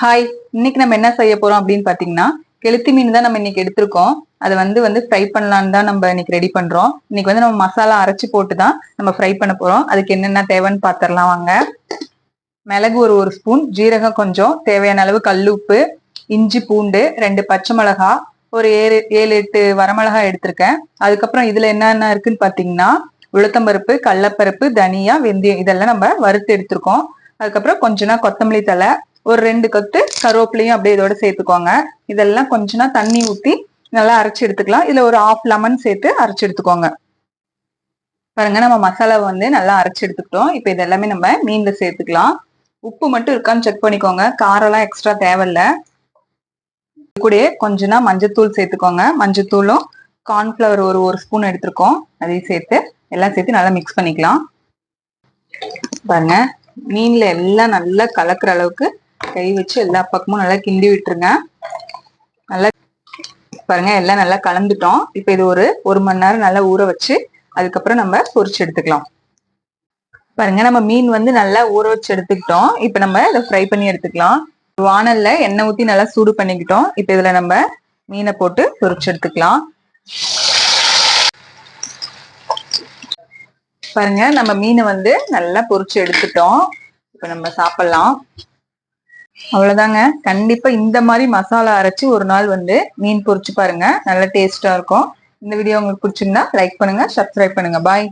Hi இன்னைக்கு நம்ம என்ன செய்ய போறோம் அப்படின்னு பாத்தீங்கன்னா கெளுத்தி மீன் தான் நம்ம இன்னைக்கு எடுத்திருக்கோம். அதை வந்து வந்து ஃப்ரை பண்ணலான்னு தான் நம்ம இன்னைக்கு ரெடி பண்றோம். இன்னைக்கு வந்து நம்ம மசாலா அரைச்சு போட்டு தான் நம்ம ஃப்ரை பண்ண போறோம். அதுக்கு என்னென்ன தேவைன்னு பாத்திரலாம் வாங்க. மிளகு ஒரு ஒரு ஸ்பூன் ஜீரகம் கொஞ்சம் தேவையான அளவு கல்லுப்பு இஞ்சி பூண்டு ரெண்டு பச்சை மிளகா ஒரு ஏழு ஏழு எட்டு வரமிளகா எடுத்திருக்கேன். அதுக்கப்புறம் இதுல என்னென்ன இருக்குன்னு பாத்தீங்கன்னா உளுத்தம்பருப்பு கடலப்பருப்பு தனியா வெந்தயம் இதெல்லாம் நம்ம வறுத்து எடுத்திருக்கோம். அதுக்கப்புறம் கொஞ்சனா கொத்தமல்லி தலை ஒரு ரெண்டு கொத்து கருவேப்பிலையும் அப்படியே இதோட சேர்த்துக்கோங்க. இதெல்லாம் கொஞ்சனா தண்ணி ஊத்தி நல்லா அரைச்சு எடுத்துக்கலாம். இதுல ஒரு ஆஃப் லெமன் சேர்த்து அரைச்சு எடுத்துக்கோங்க. பாருங்க நம்ம மசாலா வந்து நல்லா அரைச்சு எடுத்துக்கிட்டோம். இப்போ இது எல்லாமே நம்ம மீன்ல சேர்த்துக்கலாம். உப்பு மட்டும் இருக்கான்னு செக் பண்ணிக்கோங்க. காரம்லாம் எக்ஸ்ட்ரா தேவையில்ல. கூடயே கொஞ்சனா மஞ்சத்தூள் சேர்த்துக்கோங்க. மஞ்சத்தூளும் கார்ன்ஃபிளவர் ஒரு ஒரு ஸ்பூன் எடுத்திருக்கோம். அதையும் சேர்த்து எல்லாம் சேர்த்து நல்லா மிக்ஸ் பண்ணிக்கலாம். பாருங்க மீன்ல எல்லாம் நல்லா கலக்குற அளவுக்கு கை வச்சு எல்லா பக்கமும் நல்லா கிண்டி விட்டுருங்க. நல்லா பாருங்க எல்லாம் நல்லா கலந்துட்டோம். இப்போ இது ஒரு ஒரு மணி நேரம் நல்லா ஊற வச்சு அதுக்கப்புறம் நம்ம பொரிச்சு எடுத்துக்கலாம். பாருங்க நம்ம மீன் வந்து நல்லா ஊற வச்சு எடுத்துக்கிட்டோம். இப்போ நம்ம இதை ஃப்ரை பண்ணி எடுத்துக்கலாம். வானல்ல எண்ணெய் ஊத்தி நல்லா சூடு பண்ணிக்கிட்டோம். இப்போ இதுல நம்ம மீனை போட்டு பொரிச்சு எடுத்துக்கலாம். பாருங்க நம்ம மீனை வந்து நல்லா பொரிச்சு எடுத்துட்டோம். இப்போ நம்ம சாப்பிடலாம். அவ்வளவுதாங்க. கண்டிப்பா இந்த மாதிரி மசாலா அரைச்சு ஒரு நாள் வந்து மீன் பொரிச்சு பாருங்க. நல்ல டேஸ்டா இருக்கும். இந்த வீடியோ உங்களுக்கு பிடிச்சிருந்தா லைக் பண்ணுங்க சப்ஸ்கிரைப் பண்ணுங்க. பாய்